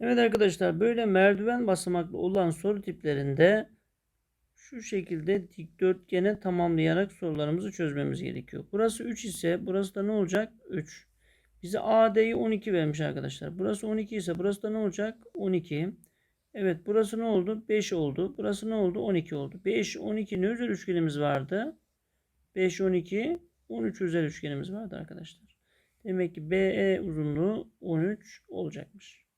Evet arkadaşlar böyle merdiven basamaklı olan soru tiplerinde şu şekilde dikdörtgene tamamlayarak sorularımızı çözmemiz gerekiyor. Burası 3 ise burası da ne olacak? 3. Bize AD'yi 12 vermiş arkadaşlar. Burası 12 ise burası da ne olacak? 12. Evet burası ne oldu? 5 oldu. Burası ne oldu? 12 oldu. 5, 12 ne özel üçgenimiz vardı? 5, 12, 13 özel üçgenimiz vardı arkadaşlar. Demek ki BE uzunluğu 13 olacakmış.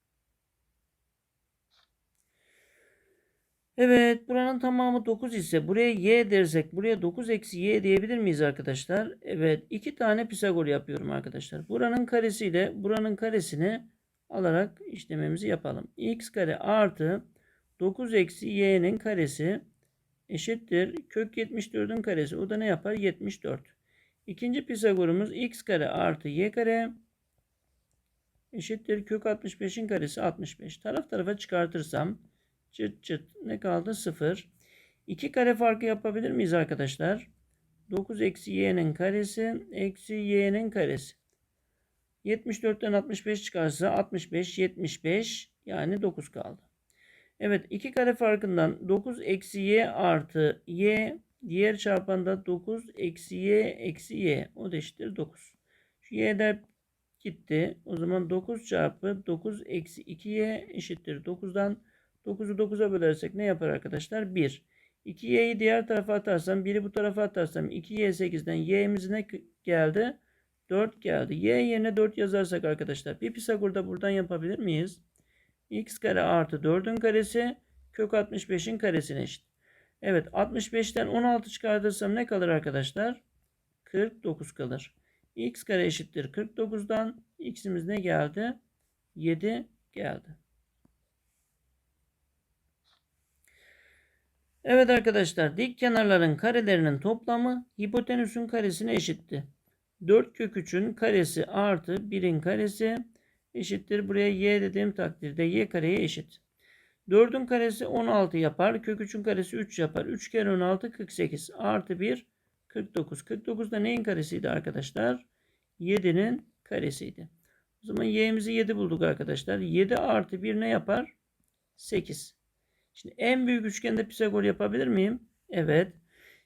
Evet buranın tamamı 9 ise buraya y dersek buraya 9 eksi y diyebilir miyiz arkadaşlar? Evet iki tane Pisagor yapıyorum arkadaşlar. Buranın karesiyle buranın karesini alarak işlememizi yapalım. x kare artı 9 eksi y'nin karesi eşittir. Kök 74'ün karesi o da ne yapar? 74. İkinci Pisagorumuz x kare artı y kare eşittir. Kök 65'in karesi 65. Taraf tarafa çıkartırsam Çıt çıt. Ne kaldı? 0. 2 kare farkı yapabilir miyiz arkadaşlar? 9 eksi y'nin karesi eksi y'nin karesi. 74'ten 65 çıkarsa 65 75 yani 9 kaldı. Evet 2 kare farkından 9 eksi y artı y diğer çarpanda 9 eksi y eksi y o da eşittir 9. Şu y'ler gitti. O zaman 9 çarpı 9 eksi 2y eşittir 9'dan 9'u 9'a bölersek ne yapar arkadaşlar? 1. 2y'yi diğer tarafa atarsam 1'i bu tarafa atarsam 2y8'den y'imiz ne geldi? 4 geldi. Y yerine 4 yazarsak arkadaşlar bir Pisagor'da buradan yapabilir miyiz? x kare artı 4'ün karesi kök 65'in karesine eşit. Evet 65'ten 16 çıkartırsam ne kalır arkadaşlar? 49 kalır. x kare eşittir 49'dan x'imiz ne geldi? 7 geldi. Evet arkadaşlar dik kenarların karelerinin toplamı hipotenüsün karesine eşitti. 4 kök 3'ün karesi artı 1'in karesi eşittir. Buraya y dediğim takdirde y kareye eşit. 4'ün karesi 16 yapar. Kök 3'ün karesi 3 yapar. 3 kere 16 48 artı 1 49. 49 da neyin karesiydi arkadaşlar? 7'nin karesiydi. O zaman y'mizi 7 bulduk arkadaşlar. 7 artı 1 ne yapar? 8. Şimdi en büyük üçgende Pisagor yapabilir miyim? Evet.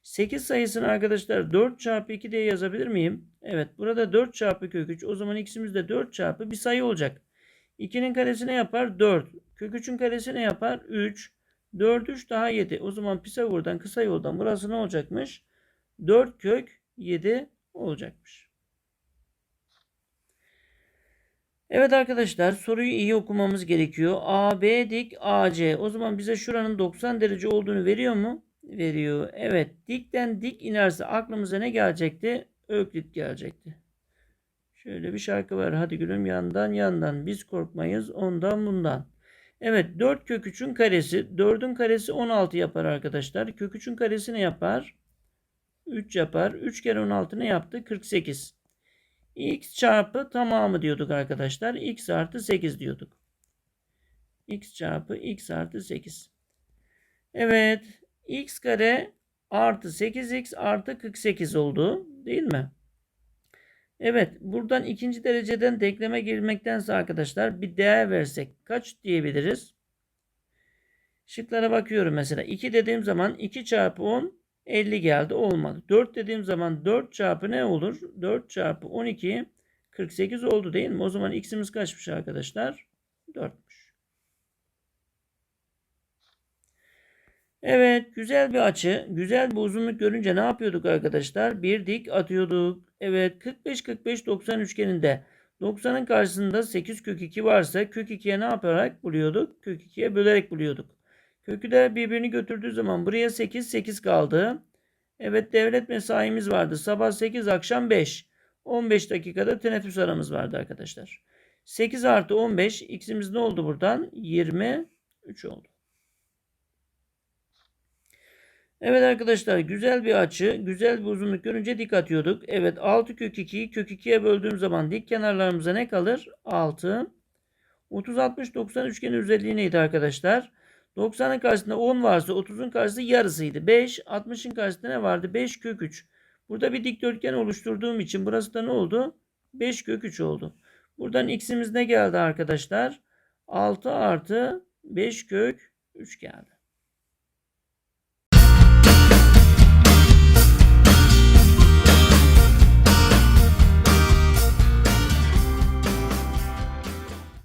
8 sayısını arkadaşlar 4 çarpı 2 diye yazabilir miyim? Evet. Burada 4 çarpı kök 3. O zaman x'imiz de 4 çarpı bir sayı olacak. 2'nin karesi ne yapar? 4. Kök 3'ün karesi ne yapar? 3. 4 3 daha 7. O zaman Pisagor'dan kısa yoldan burası ne olacakmış? 4 kök 7 olacakmış. Evet arkadaşlar soruyu iyi okumamız gerekiyor. AB dik AC. O zaman bize şuranın 90 derece olduğunu veriyor mu? Veriyor. Evet. Dikten dik inerse aklımıza ne gelecekti? Öklit gelecekti. Şöyle bir şarkı var. Hadi gülüm yandan yandan. Biz korkmayız ondan bundan. Evet 4 kök 3'ün karesi. 4'ün karesi 16 yapar arkadaşlar. Kök 3'ün karesi ne yapar? 3 yapar. 3 kere 16 ne yaptı? 48 x çarpı tamamı diyorduk arkadaşlar. x artı 8 diyorduk. x çarpı x artı 8. Evet. x kare artı 8x artı 48 oldu. Değil mi? Evet. Buradan ikinci dereceden denkleme girmektense arkadaşlar bir değer versek kaç diyebiliriz? Şıklara bakıyorum mesela. 2 dediğim zaman 2 çarpı 10 50 geldi olmadı. 4 dediğim zaman 4 çarpı ne olur? 4 çarpı 12 48 oldu değil mi? O zaman x'imiz kaçmış arkadaşlar? 4'müş. Evet güzel bir açı. Güzel bir uzunluk görünce ne yapıyorduk arkadaşlar? Bir dik atıyorduk. Evet 45 45 90 üçgeninde 90'ın karşısında 8 kök 2 varsa kök 2'ye ne yaparak buluyorduk? Kök 2'ye bölerek buluyorduk. Kökü de birbirini götürdüğü zaman buraya 8 8 kaldı. Evet devlet mesaimiz vardı. Sabah 8 akşam 5. 15 dakikada teneffüs aramız vardı arkadaşlar. 8 artı 15 x'imiz ne oldu buradan? 23 oldu. Evet arkadaşlar güzel bir açı, güzel bir uzunluk görünce dik atıyorduk. Evet 6 kök 2'yi kök 2'ye böldüğüm zaman dik kenarlarımıza ne kalır? 6. 30 60 90 üçgenin özelliği neydi arkadaşlar? 90'ın karşısında 10 varsa 30'un karşısı yarısıydı. 5, 60'ın karşısında ne vardı? 5 kök 3. Burada bir dikdörtgen oluşturduğum için burası da ne oldu? 5 kök 3 oldu. Buradan x'imiz ne geldi arkadaşlar? 6 artı 5 kök 3 geldi.